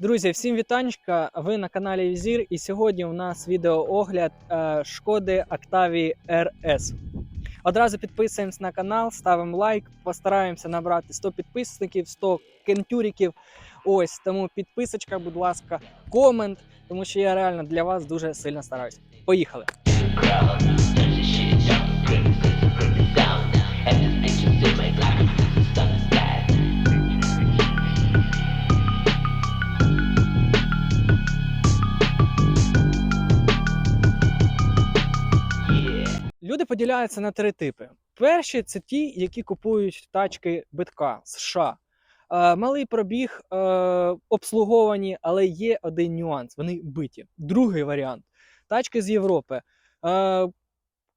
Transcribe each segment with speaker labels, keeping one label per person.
Speaker 1: Друзі, всім вітанечка! Ви на каналі Візір, і сьогодні у нас відеоогляд е, шкоди Octavia RS. Одразу підписуємось на канал, ставимо лайк, постараємося набрати 100 підписників, 100 кентюриків. Ось тому підписочка, будь ласка, комент, тому що я реально для вас дуже сильно стараюсь. Поїхали! Поділяються на три типи. Перші це ті, які купують тачки битка США. Е, малий пробіг, е, обслуговані, але є один нюанс: вони биті. Другий варіант тачки з Європи. Е,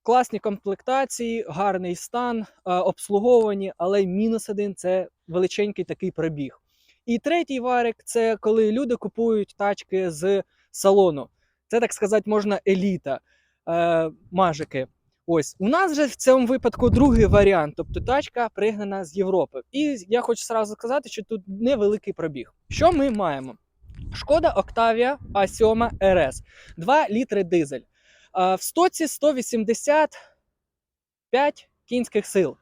Speaker 1: класні комплектації, гарний стан, е, обслуговані, але мінус один це величенький такий пробіг. І третій варик це коли люди купують тачки з салону. Це так сказати, можна еліта. Е, мажики. Ось у нас же в цьому випадку другий варіант, тобто тачка пригнана з Європи. І я хочу сразу сказати, що тут невеликий пробіг. Що ми маємо? Шкода Octavia A7 RS, 2 літри дизель. В стоці 185 кінських сил.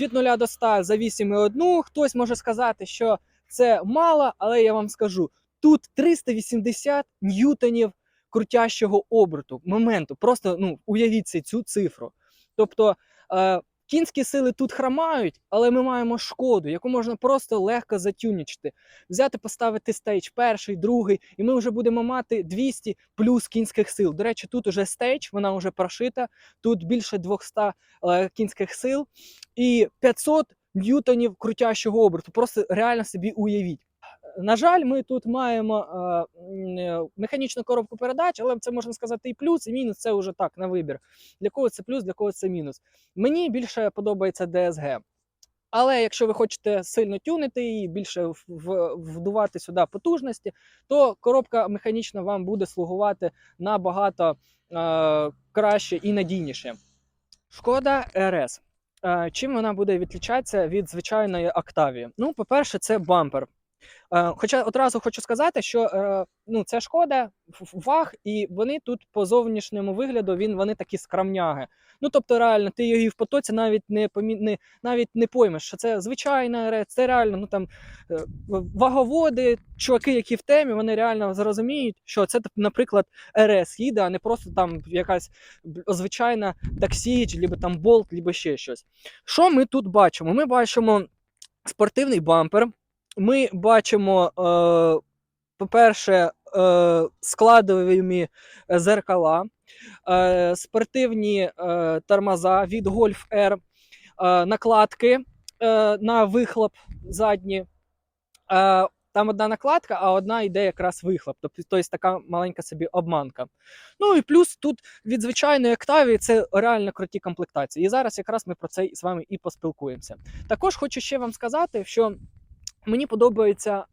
Speaker 1: Від 0 до 100 за 8,1. Хтось може сказати, що це мало, але я вам скажу: тут 380 ньютонів крутящого оберту, моменту. Просто ну, уявіть цю цифру. Тобто е, кінські сили тут хромають, але ми маємо шкоду, яку можна просто легко затюнічити. Взяти, поставити стейдж перший, другий, і ми вже будемо мати 200 плюс кінських сил. До речі, тут уже стейдж, вона вже прошита, тут більше 200 е, кінських сил і 500 ньютонів крутящого оберту. Просто реально собі уявіть. На жаль, ми тут маємо е, е, механічну коробку передач, але це можна сказати і плюс, і мінус це вже так на вибір. Для кого це плюс, для кого це мінус. Мені більше подобається DSG. Але якщо ви хочете сильно тюнити і більше вдувати сюди потужності, то коробка механічна вам буде слугувати набагато е, краще і надійніше. Шкода РС. Чим вона буде відлічатися від звичайної Octavia? Ну, по-перше, це бампер. Е, Хоча одразу хочу сказати, що е, ну, це шкода, ваг, і вони тут по зовнішньому вигляду він, вони такі скрамняги. Ну, тобто, реально, ти її в потоці навіть не, помі... не, навіть не поймеш, що це звичайна РС, це реально ну, там, е, ваговоди, чуваки, які в темі, вони реально зрозуміють, що це, наприклад, РС їде, а не просто там якась звичайна таксі, либо там болт, либо ще щось. Що ми тут бачимо? Ми бачимо спортивний бампер. Ми бачимо, е, по-перше, е, складові зеркала, е, спортивні тормоза від Golf R, накладки на вихлоп задні. Там одна накладка, а одна йде якраз вихлоп. Тобто тобто така маленька собі обманка. Ну і плюс тут від звичайної Octavia це реально круті комплектації. І зараз якраз ми про це з вами і поспілкуємося. Також хочу ще вам сказати, що мені подобається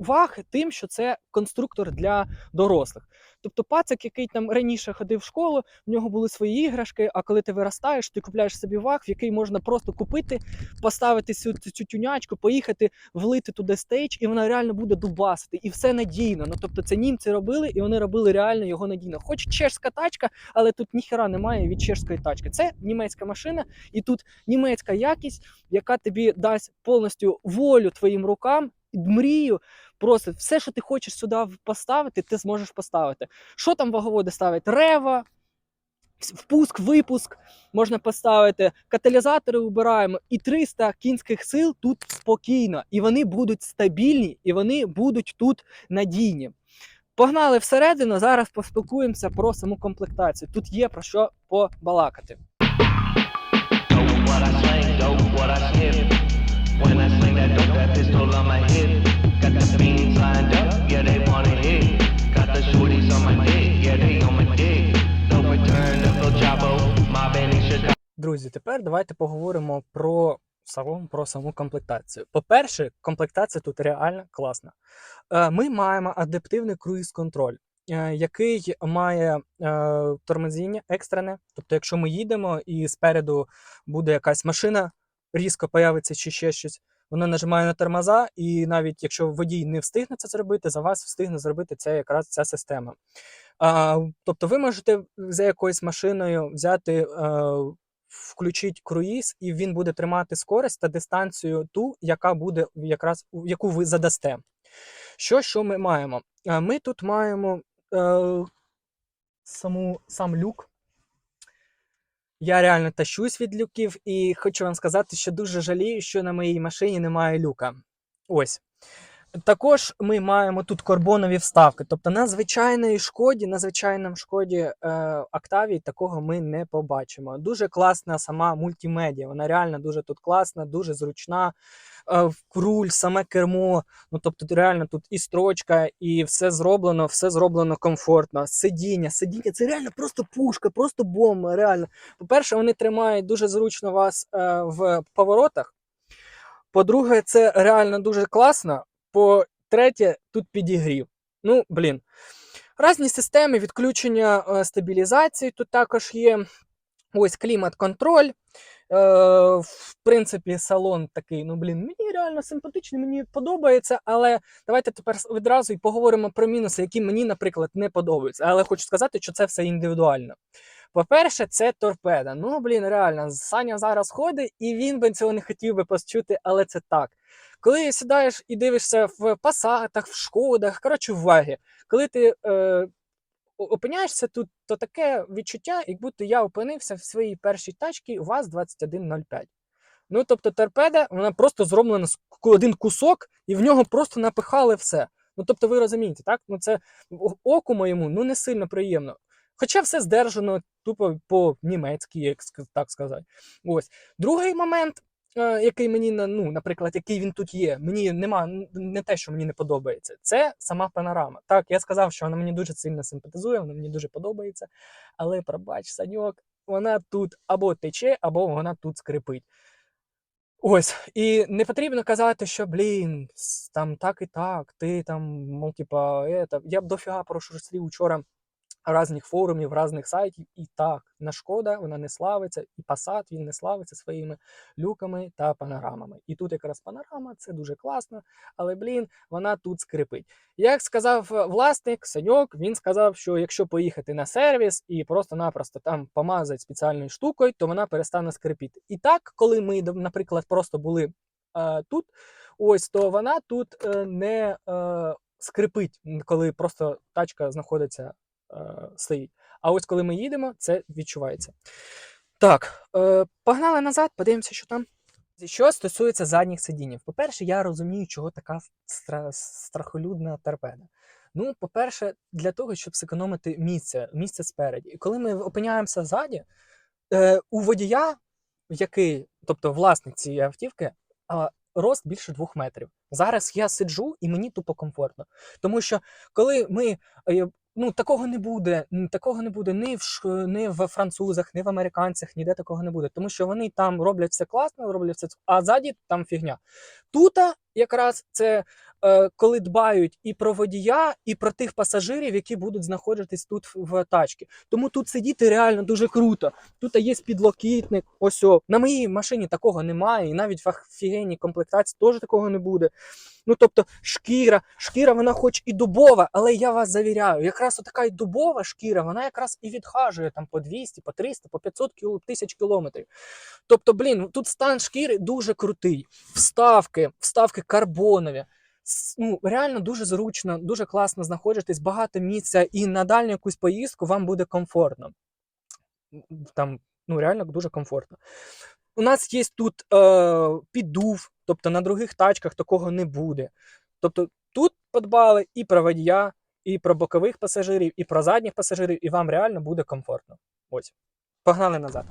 Speaker 1: ваг тим, що це конструктор для дорослих. Тобто пацик, який там раніше ходив в школу, в нього були свої іграшки, а коли ти виростаєш, ти купляєш собі ваг, в який можна просто купити, поставити цю, цю тюнячку, поїхати, влити туди стейдж, і вона реально буде дубасити. І все надійно. Ну тобто це німці робили, і вони робили реально його надійно. Хоч чешська тачка, але тут ніхера немає від чешської тачки. Це німецька машина, і тут німецька якість, яка тобі дасть повністю волю твоїм рукам, мрію. Просто все, що ти хочеш сюди поставити, ти зможеш поставити. Що там ваговоди ставить? Рева, впуск, випуск можна поставити, каталізатори убираємо, і 300 кінських сил тут спокійно, і вони будуть стабільні, і вони будуть тут надійні. Погнали всередину. Зараз поспілкуємося про саму комплектацію. Тут є про що побалакати. Друзі, тепер давайте поговоримо про салон, про саму комплектацію. По-перше, комплектація тут реально класна. Е, Ми маємо адаптивний круїз-контроль, е, який має е, тормозіння екстрене. Тобто, якщо ми їдемо і спереду буде якась машина, різко появиться чи ще щось. Воно нажимає на тормоза, і навіть якщо водій не встигне це зробити, за вас встигне зробити це якраз ця система. А, тобто ви можете за якоюсь машиною взяти, е, включити круїз, і він буде тримати скорість та дистанцію ту, яка буде якраз яку ви задасте. Що, що ми маємо? А, Ми тут маємо е, саму, сам люк. Я реально тащусь від люків, і хочу вам сказати, що дуже жалію, що на моїй машині немає люка. Ось. Також ми маємо тут карбонові вставки. Тобто на звичайній шкоді, на звичайному шкоді е, Октавії такого ми не побачимо. Дуже класна сама мультимедіа. Вона реально дуже тут класна, дуже зручна. Е, руль, саме кермо. Ну тобто, реально тут і строчка, і все зроблено, все зроблено комфортно. Сидіння, сидіння це реально просто пушка, просто бомба. Реально. По-перше, вони тримають дуже зручно вас е, в поворотах. По-друге, це реально дуже класно. По-третє, тут підігрів. Ну, блін. Разні системи відключення е, стабілізації тут також є. Ось клімат-контроль. Е, в принципі, салон такий, ну блін, мені реально симпатичний, мені подобається. Але давайте тепер відразу і поговоримо про мінуси, які мені, наприклад, не подобаються. Але хочу сказати, що це все індивідуально. По-перше, це торпеда. Ну, блін, реально, Саня зараз ходить, і він би цього не хотів би почути, але це так. Коли сідаєш і дивишся в пасатах, в шкодах, коротше, в вагі, коли ти е, опиняєшся тут, то таке відчуття, як будто я опинився в своїй першій тачці ВАЗ-2105. Ну, тобто, торпеда, вона просто зроблена з один кусок, і в нього просто напихали все. Ну, тобто, ви розумієте, так? Ну, це оку моєму ну, не сильно приємно. Хоча все здержано тупо по-німецьки, як так сказати. Ось. Другий момент, який мені, ну, наприклад, який він тут є, мені нема не те, що мені не подобається, це сама панорама. Так, я сказав, що вона мені дуже сильно симпатизує, вона мені дуже подобається. Але пробач, Саньок, вона тут або тече, або вона тут скрипить. Ось, і не потрібно казати, що блін, там так і так, ти там, ну, типа. Я б дофіга пройшли вчора різних форумів, різних сайтів, і так, на шкода вона не славиться, і Passat він не славиться своїми люками та панорамами. І тут якраз панорама, це дуже класно, але блін, вона тут скрипить. Як сказав е, власник Саньок, він сказав, що якщо поїхати на сервіс і просто-напросто там помазати спеціальною штукою, то вона перестане скрипіти. І так, коли ми, наприклад, просто були е, тут, ось то вона тут е, не е, скрипить, коли просто тачка знаходиться, стоїть. А ось коли ми їдемо, це відчувається. Так, е, погнали назад, подивимося, що там. Що стосується задніх сидінь, по-перше, я розумію, чого така стра- страхолюдна торпеда. Ну, по-перше, для того, щоб зекономити місце, місце спереді. І коли ми опиняємося ззаді, е, у водія, який, тобто власник цієї автівки, а, рост більше двох метрів. Зараз я сиджу і мені тупо комфортно. Тому що коли ми. Ну, такого не буде. Такого не буде ні в ш- ні в французах, ні в американцях, ніде такого не буде. Тому що вони там роблять все класно, роблять все, а ззаді там фігня. Тут якраз це коли дбають і про водія, і про тих пасажирів, які будуть знаходитись тут в, тачці. Тому тут сидіти реально дуже круто. Тут є підлокітник. Ось о. на моїй машині такого немає, і навіть в офігенній комплектації теж такого не буде. Ну тобто, шкіра, шкіра, вона хоч і дубова, але я вас завіряю, якраз така й дубова шкіра, вона якраз і відхажує там по 200, по 300, по 500 кіл- тисяч кілометрів. Тобто, блін, тут стан шкіри дуже крутий. Вставки, вставки карбонові. Ну, реально дуже зручно, дуже класно знаходитись, багато місця, і на дальню якусь поїздку вам буде комфортно. Там, ну, реально дуже комфортно. У нас є тут е, піддув, тобто на других тачках такого не буде. Тобто тут подбали і про водія, і про бокових пасажирів, і про задніх пасажирів, і вам реально буде комфортно. Ось. Погнали назад.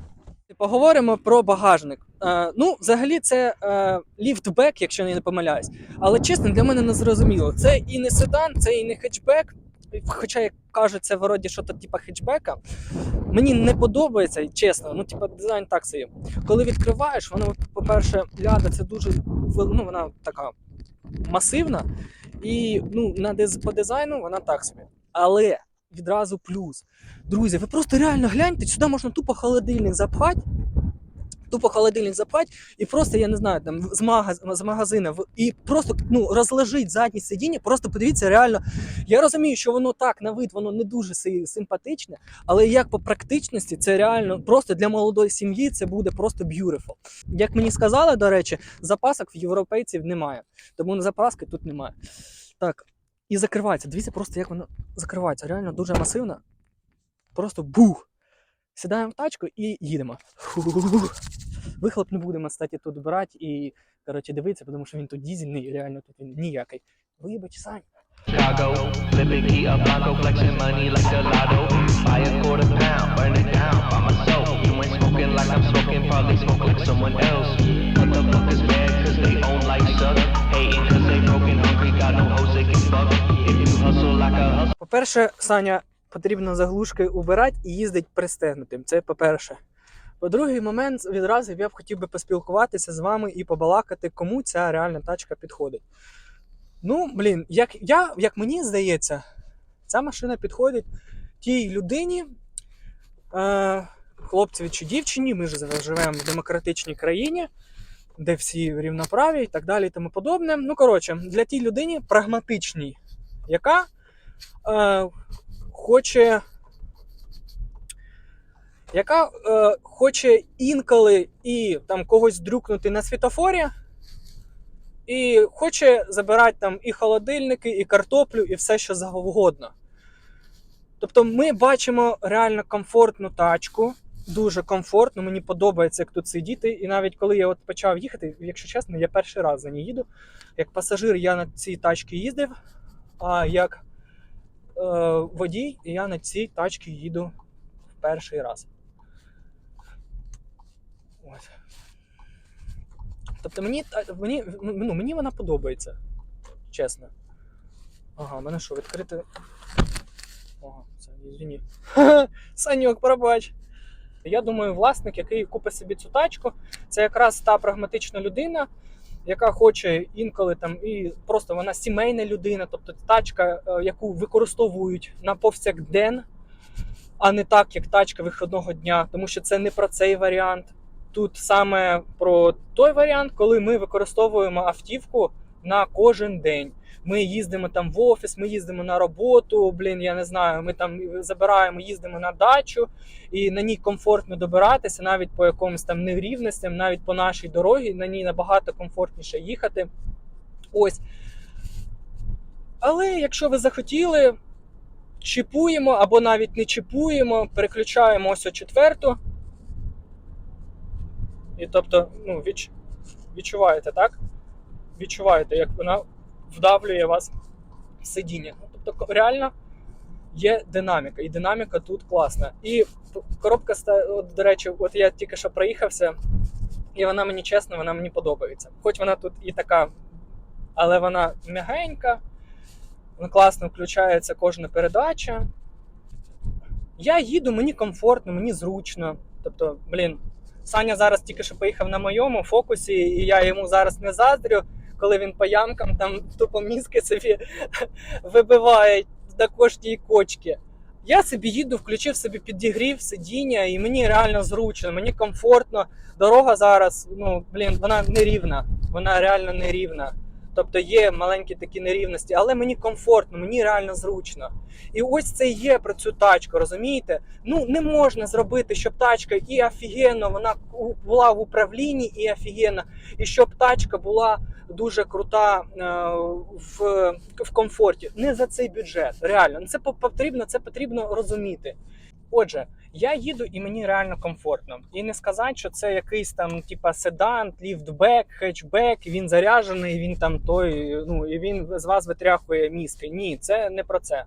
Speaker 1: Поговоримо про багажник. Е, ну, взагалі, це е, ліфтбек, якщо не помиляюсь. Але чесно, для мене не зрозуміло. Це і не седан, це і не хетчбек. Хоча, як кажуть, це вроді що-то типу хетчбека. Мені не подобається, чесно. Ну, типу, дизайн так собі. Коли відкриваєш, воно, по-перше, ляда це дуже ну, вона така масивна. І ну, на диз... по дизайну вона так собі. Але відразу плюс. Друзі, ви просто реально гляньте, сюди можна тупо холодильник запхати. Тупо холодильник запхать і просто, я не знаю, там з, магаз, з магазина і просто ну, розложить заднє сидіння. Просто подивіться, реально. Я розумію, що воно так на вид, воно не дуже симпатичне, але як по практичності, це реально просто для молодої сім'ї це буде просто beautiful. Як мені сказали, до речі, запасок в європейців немає. Тому запаски тут немає. Так, і закривається. Дивіться, просто як воно закривається. Реально дуже масивно. Просто бух. Сідаємо в тачку і їдемо. Вихлоп не будемо, кстати, тут брати і коротше, дивитися, тому що він тут дізельний, реально тут він ніякий. Вибач, Сань.
Speaker 2: Chicago, flipping key up Blanco, flexing money like a lotto. Buy a quarter pound, burn it down by myself. You ain't smoking like I'm smoking, probably smoke like someone else. Motherfuckers mad cause they own life suck. Hating cause they broken, hungry, got no hoes they can fuck. If you hustle like a hustle.
Speaker 1: По-перше, Саня, потрібно заглушки убирати і їздить пристегнутим. Це по-перше. По-другий момент, відразу я б хотів би поспілкуватися з вами і побалакати, кому ця реальна тачка підходить. Ну, блін, як, я, як мені здається, ця машина підходить тій людині, е, хлопцеві чи дівчині. Ми ж живемо в демократичній країні, де всі рівноправі і так далі і тому подобне. Ну, коротше, для тій людині прагматичній, яка е, хоче. Яка е, хоче інколи і там когось дрюкнути на світофорі, і хоче забирати там і холодильники, і картоплю, і все, що завгодно. Тобто ми бачимо реально комфортну тачку, дуже комфортно. Мені подобається, як тут сидіти. І навіть коли я от почав їхати, якщо чесно, я перший раз за ній їду. Як пасажир я на цій тачці їздив, а як е, водій я на цій тачці їду в перший раз. От. Тобто мені, мені, ну, мені вона подобається. Чесно. Ага, в мене що, відкрити. Ага, це. Саньок, пробач. Я думаю, власник, який купить собі цю тачку, це якраз та прагматична людина, яка хоче інколи там і просто вона сімейна людина, тобто тачка, е, яку використовують на повсякден, а не так, як тачка виходного дня, тому що це не про цей варіант. Тут саме про той варіант, коли ми використовуємо автівку на кожен день. Ми їздимо там в офіс, ми їздимо на роботу. Блін, я не знаю. Ми там забираємо, їздимо на дачу, і на ній комфортно добиратися, навіть по якомусь там нерівностям, навіть по нашій дорогі, на ній набагато комфортніше їхати. Ось. Але якщо ви захотіли, чіпуємо або навіть не чіпуємо, переключаємо ось о четверту. І тобто, ну, відч... відчуваєте, так? Відчуваєте, як вона вдавлює вас в сидіння. Ну, тобто, реально є динаміка, і динаміка тут класна. І коробка, от, до речі, от я тільки що проїхався, і вона мені чесно, вона мені подобається. Хоч вона тут і така, але вона м'ягенька, вона класно включається кожна передача. Я їду, мені комфортно, мені зручно. Тобто, блін, Саня зараз тільки що поїхав на моєму фокусі, і я йому зараз не заздрю, коли він по ямкам там тупо мізки собі вибиває на кожній кочці. Я собі їду, включив собі підігрів сидіння, і мені реально зручно, мені комфортно. Дорога зараз, ну блін, вона нерівна. Вона реально нерівна. Тобто є маленькі такі нерівності, але мені комфортно, мені реально зручно. І ось це є про цю тачку, розумієте? Ну не можна зробити, щоб тачка і офігенно, вона була в управлінні і офігенно, і щоб тачка була дуже крута е, в, в комфорті. Не за цей бюджет. Реально, Ну, це по- потрібно, це потрібно розуміти. Отже, я їду і мені реально комфортно. І не сказати, що це якийсь там, типа седан, ліфтбек, хетчбек, він заряджений, він там той, ну і він з вас витряхує мізки. Ні, це не про це.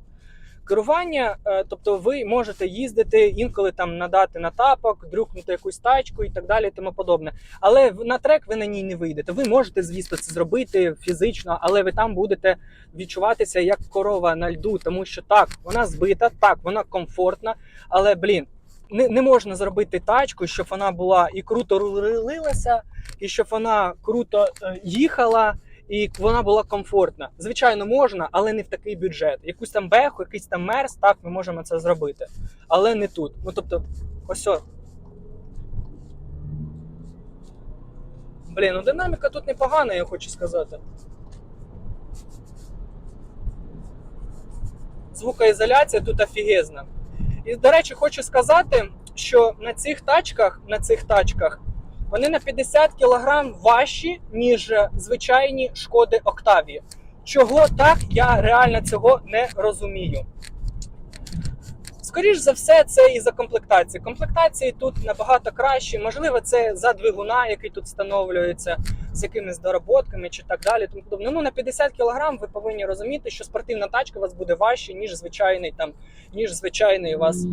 Speaker 1: Керування, е, тобто ви можете їздити інколи там надати на тапок, дрюкнути якусь тачку і так далі, тому подобне. Але на трек ви на ній не вийдете. Ви можете, звісно, це зробити фізично, але ви там будете відчуватися як корова на льду, тому що так, вона збита, так, вона комфортна, але блін. Не, не можна зробити тачку, щоб вона була і круто рулилася, і щоб вона круто е, їхала, і вона була комфортна. Звичайно, можна, але не в такий бюджет. Якусь там беху, якийсь там мерс, так, ми можемо це зробити. Але не тут. Ну тобто, ось. о. Блін, ну динаміка тут непогана, я хочу сказати. Звукоізоляція тут офігезна. І, до речі, хочу сказати, що на цих тачках, на цих тачках вони на 50 кг важчі, ніж звичайні шкоди Октавії. Чого так, я реально цього не розумію. Скоріш за все, це із-за комплектації. Комплектації тут набагато кращі. Можливо, це за двигуна, який тут встановлюється, з якимись доработками чи так далі. Тому подобне. Ну на 50 кг ви повинні розуміти, що спортивна тачка у вас буде важче, ніж звичайний там, ніж звичайний у вас.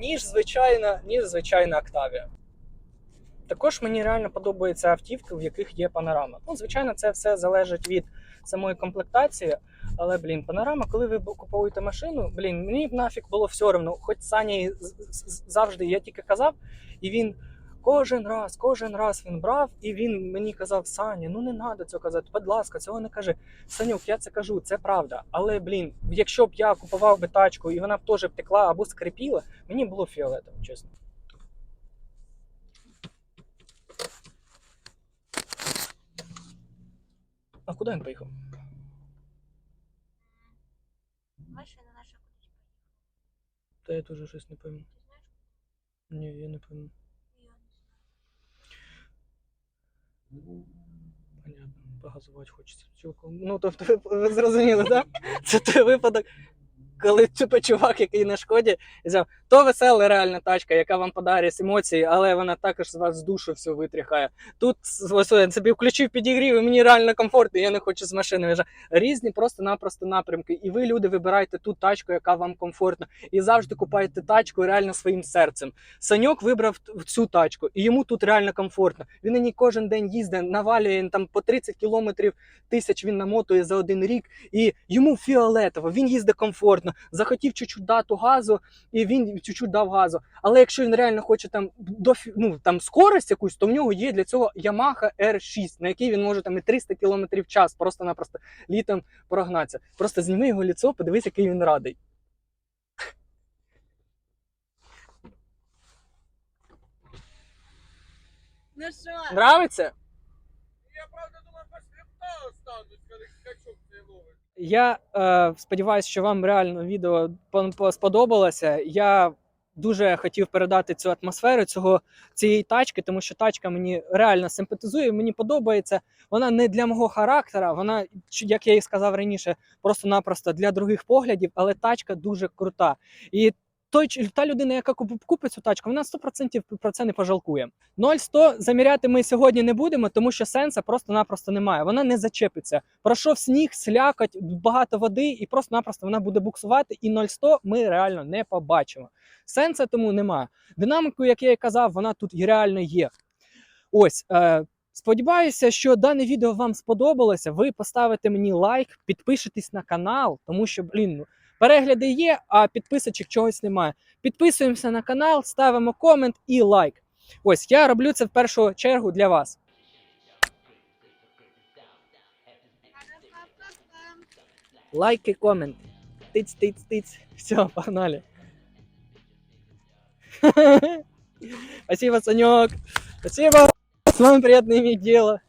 Speaker 1: Ніж звичайна, ніж звичайна Octavia. Також мені реально подобаються автівки, в яких є панорама. Ну, звичайно, це все залежить від самої комплектації. Але, блін, панорама, коли ви купуєте машину, блін, мені б нафіг було все одно. Хоч Сані завжди, я тільки казав, і він кожен раз, кожен раз він брав, і він мені казав: Саня, ну не треба цього казати, будь ласка, цього не кажи. Санюк, я це кажу, це правда. Але, блін, якщо б я купував би тачку і вона б теж б текла або скрипіла, мені було фіолетово, чесно. А куди він поїхав?
Speaker 3: Машина наша кудись поїхала.
Speaker 1: Та я теж щось не
Speaker 3: знаєш?
Speaker 1: Ні, я не пойму.
Speaker 3: Я не знаю.
Speaker 1: Понятно, погазувати хочеться. Ну, тобто, ви, зрозуміли, так? Це той випадок, коли типу, чувак, який на шкоді, взяв, то весела реальна тачка, яка вам подарить емоції, але вона також з вас з душу все витряхає. Тут ось собі включив підігрів, і мені реально комфортно, я не хочу з машини виїжджати. Різні просто-напросто напрямки. І ви, люди, вибираєте ту тачку, яка вам комфортна. І завжди купаєте тачку реально своїм серцем. Саньок вибрав цю тачку, і йому тут реально комфортно. Він на ній кожен день їздить, навалює там по 30 кілометрів тисяч він намотує за один рік, і йому фіолетово, він їздить комфортно, захотів чуть-чуть дати газу, і він чуть-чуть дав газу. Але якщо він реально хоче там до ну, там скорость якусь, то в нього є для цього Yamaha R6, на який він може там і 300 км в час просто-напросто літом прогнатися. Просто зніми його ліцо, подивись, який він радий.
Speaker 3: Ну що?
Speaker 1: Нравиться?
Speaker 4: Я правда думаю, по скрипту останусь, коли ловить.
Speaker 1: Я е, сподіваюся, що вам реально відео по- сподобалося. Я дуже хотів передати цю атмосферу цього цієї тачки, тому що тачка мені реально симпатизує, мені подобається. Вона не для мого характера, вона, як я і сказав раніше, просто-напросто для других поглядів, але тачка дуже крута. І той, та людина, яка куп- купить цю тачку, вона 100% про це не пожалкує. 0-100 заміряти ми сьогодні не будемо, тому що сенсу просто-напросто немає. Вона не зачепиться. Пройшов сніг, слякоть, багато води, і просто-напросто вона буде буксувати. І 0-100 ми реально не побачимо. Сенсу тому немає. Динаміку, як я і казав, вона тут реально є. Ось. Е, Сподіваюся, що дане відео вам сподобалося. Ви поставите мені лайк, підпишитесь на канал, тому що, блін, ну, перегляди є, а підписочок чогось немає. Підписуємося на канал, ставимо комент і лайк. Ось я роблю це в першу чергу для вас.
Speaker 3: Пара-па-па-пам.
Speaker 1: Лайк и коммент. Тыц, тыц, тыц. Все, погнали. Спасибо, Санек. Спасибо. С вами приятно иметь дело.